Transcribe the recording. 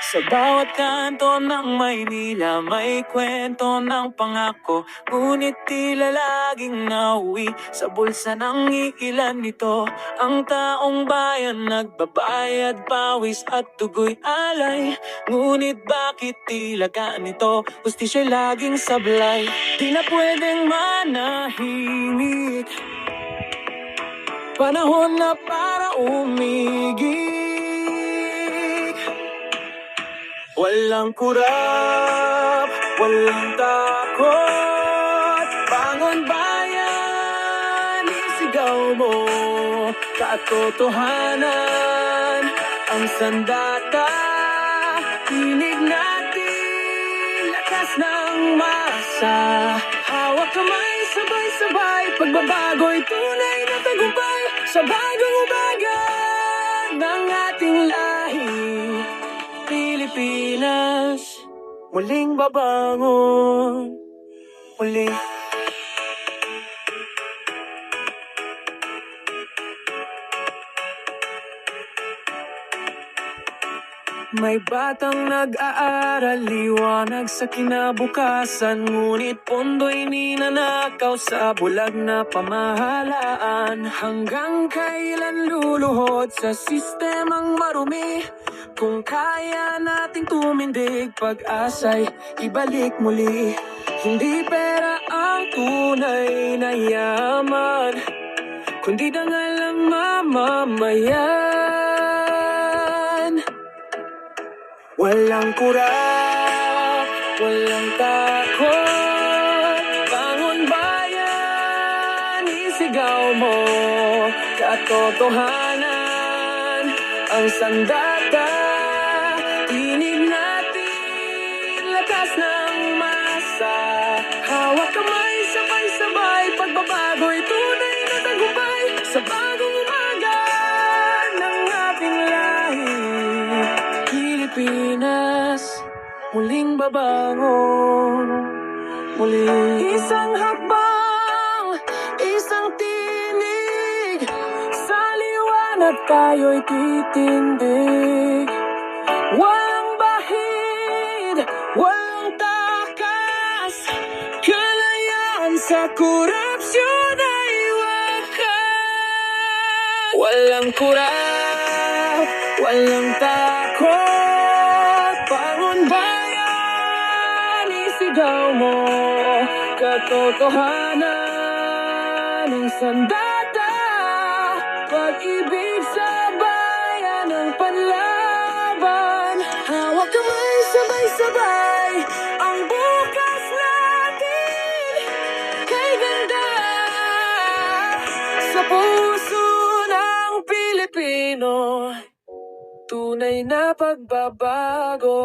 Sa bawat kanto ng Maynila May kwento ng pangako. Ngunit tila laging nauwi Sa bulsa ng iilan nito. Ang taong bayan nagbabayad Pawis at tugoy alay. Ngunit bakit tila ganito? Gusti siya laging sablay. Di na pwedeng manahimik. Panahon na para umigig Walang kurap, walang takot. Bangon bayan, isigaw mo Katotohanan, ang sandata Tinig natin, lakas ng masa. Hawak kamay, sabay-sabay Pagbabago'y tunay na tagumpay. Sa bagong umaga ng ating lahi Pilipinas Muling babangon. Muli. May batang nag-aaral, liwanag sa kinabukasan Ngunit pondo'y ninanakaw sa bulag na pamahalaan. Hanggang kailan luluhod sa sistemang marumi Kung kaya nating tumindig, pag-asa'y ibalik muli. Hindi pera ang tunay na yaman Kundi dangal ang mamamayan. Walang kurap, walang takot Bangon bayan, isigaw mo Katotohanan, ang sandata Tinig natin, lakas ng masa. Hawak kamay, sabay-sabay Pagbabago'y tunay na tagumpay Sa bagong umaga ng ating lahi. Pilipinas, muling babangon Muli Isang hakbang, liwanag tayo'y titindig Walang bahid, walang takas. Kalayaan sa korupsyon ay wakas. Walang kurap, walang takot. Bangon bayan, isigaw mo. Katotohanan ng sandata Pag-ibig sa bayan ng panlaban. Hawak kamay, sabay-sabay Ang bukas natin. Kay ganda Sa puso ng Pilipino Tunay na pagbabago